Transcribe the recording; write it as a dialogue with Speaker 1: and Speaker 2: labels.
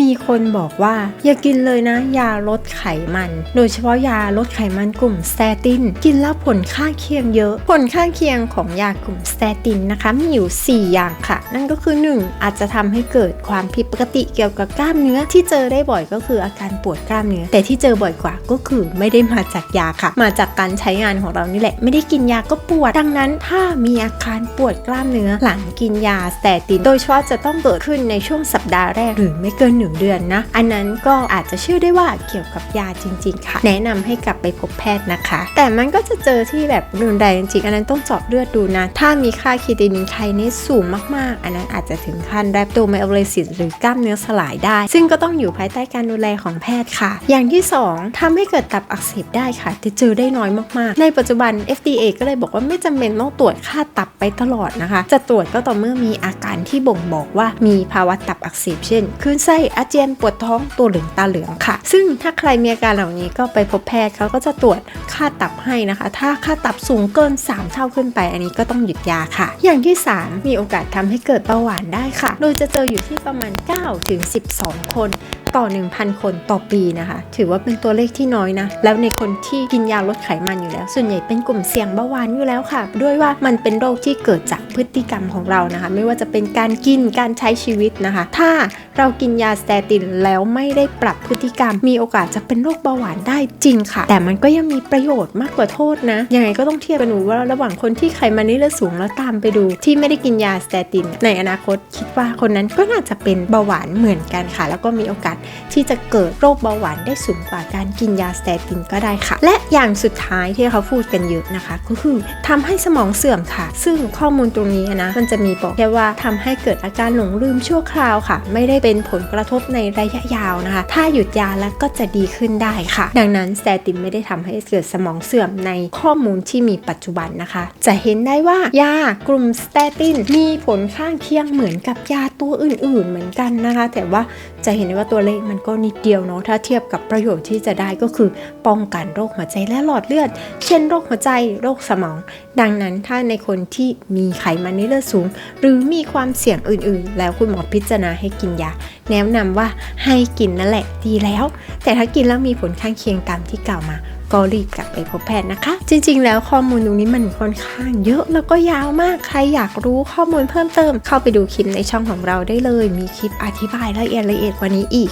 Speaker 1: มีคนบอกว่าอย่ากินเลยนะ ยาลดไขมัน โดยเฉพาะยาลดไขมันกลุ่มสเตติน กินแล้วผลข้างเคียงเยอะ ผลข้างเคียงของยากลุ่มสเตตินนะคะ มีอยู่ 4 อย่างค่ะ นั่นก็คือ 1 อาจจะทำให้เกิดความผิดปกติเกี่ยวกับกล้ามเนื้อที่เจอได้บ่อยก็คืออาการปวดกล้ามเนื้อ แต่ที่เจอบ่อยกว่าก็คือไม่ได้มาจากยาค่ะ มาจากการใช้งานของเรานี่แหละ ไม่ได้กินยาก็ปวด ดังนั้นถ้ามีอาการปวดกล้ามเนื้อหลังกินยาสเตติน โดยเฉพาะจะต้องเกิดขึ้นในช่วงสัปดาห์แรกหรือไม่เกิน1 เดือนนะ อันนั้นก็อาจจะเชื่อได้ว่าเกี่ยวกับยาจริง ๆ ค่ะ แนะนำให้กลับไปพบแพทย์นะคะ แต่มันก็จะเจอที่แบบรุนแรงจริงๆอันนั้นต้องเจาะเลือดดูนะ ถ้ามีค่าคีโตนินไคเนสสูงมากๆ อันนั้นอาจจะถึงขั้นแรปโตไมโอเลซิสหรือกล้ามเนื้อสลายได้ ซึ่งก็ต้องอยู่ภายใต้การดูแลของแพทย์ค่ะ อย่างที่ 2ทำให้เกิดตับอักเสบได้ค่ะแต่เจอได้น้อยมากๆ ในปัจจุบัน FDA ก็เลยบอกว่าไม่จำเป็นต้องตรวจค่าตับไปตลอดนะคะ จะตรวจก็ต่อเมื่อมีอาการที่บ่งบอกว่ามีภาวะตับอักเสบเช่นคลื่นไส้อาเจียนปวดท้องตัวเหลืองตาเหลืองค่ะ ซึ่งถ้าใครมีอาการเหล่านี้ก็ไปพบแพทย์เขาก็จะตรวจค่าตับให้นะคะ ถ้าค่าตับสูงเกิน 3 เท่าขึ้นไป อันนี้ก็ต้องหยุดยาค่ะ อย่างที่ 3 มีโอกาสทำให้เกิดเบาหวานได้ค่ะ โดยจะเจออยู่ที่ประมาณ9ถึง12 คน ต่อ 1,000 คนต่อปีนะคะ ถือว่าเป็นตัวเลขที่น้อยนะ แล้วในคนที่กินยาลดไขมันอยู่แล้ว ส่วนใหญ่เป็นกลุ่มเสี่ยงเบาหวานอยู่แล้วค่ะ ด้วยว่ามันเป็นโรคที่เกิดจากพฤติกรรมของเรานะคะ ไม่ว่าจะเป็นการกินการใช้ชีวิตนะคะ ถ้าเรากินยาสเตตินแล้วไม่ได้ปรับพฤติกรรม มีโอกาสจะเป็นโรคเบาหวานได้จริงค่ะ แต่มันก็ยังมีประโยชน์มากกว่าโทษนะ ยังไงก็ต้องเทียบกันดูว่าระหว่างคนที่ไขมันในเลือดสูงแล้วตามไปดู ที่ไม่ได้กินยาสเตติน ในอนาคตคิดว่าคนนั้นก็น่าจะเป็นเบาหวานเหมือนกันค่ะ แล้วก็มีโอกาสที่จะเกิดโรคเบาหวานได้สูงกว่าการกินยาสเตตินก็ได้ค่ะ และอย่างสุดท้ายที่เขาพูดกันเยอะนะคะ ก็คือทำให้สมองเสื่อมค่ะ ซึ่งข้อมูลตรงนี้นะมันจะมีบอกแค่ว่าทำให้เกิดอาการหลงลืมชั่วคราวค่ะ ไม่ได้เป็นผลกระทบในระยะยาวนะคะ ถ้าหยุดยาแล้วก็จะดีขึ้นได้ค่ะ ดังนั้นสเตตินไม่ได้ทำให้เกิดสมองเสื่อมในข้อมูลที่มีปัจจุบันนะคะ จะเห็นได้ว่ายากลุ่มสเตตินมีผลข้างเคียงเหมือนกับยาตัวอื่น ๆ เหมือนกันนะคะ แต่ว่าจะเห็นได้ว่าตัวเลขมันก็นิดเดียวเนาะถ้าเทียบกับประโยชน์ที่จะได้ก็คือ ป้องกันโรคหัวใจและหลอดเลือด เช่นโรคหัวใจโรคสมอง ดังนั้นถ้าในคนที่มีไขมันในเลือดสูง หรือมีความเสี่ยงอื่น ๆ แล้วคุณหมอพิจารณาให้กินยาแนะนำว่าให้กินนั่นแหละดีแล้ว แต่ถ้ากินแล้วมีผลข้างเคียงตามที่กล่าวมาก็รีบกลับไปพบแพทย์นะคะ จริงๆ แล้วข้อมูลตรงนี้มันค่อนข้างเยอะแล้วก็ยาวมากใครอยากรู้ข้อมูลเพิ่มเติม เข้าไปดูคลิปในช่องของเราได้เลย มีคลิปอธิบายละเอียดละเอียดกว่านี้อีก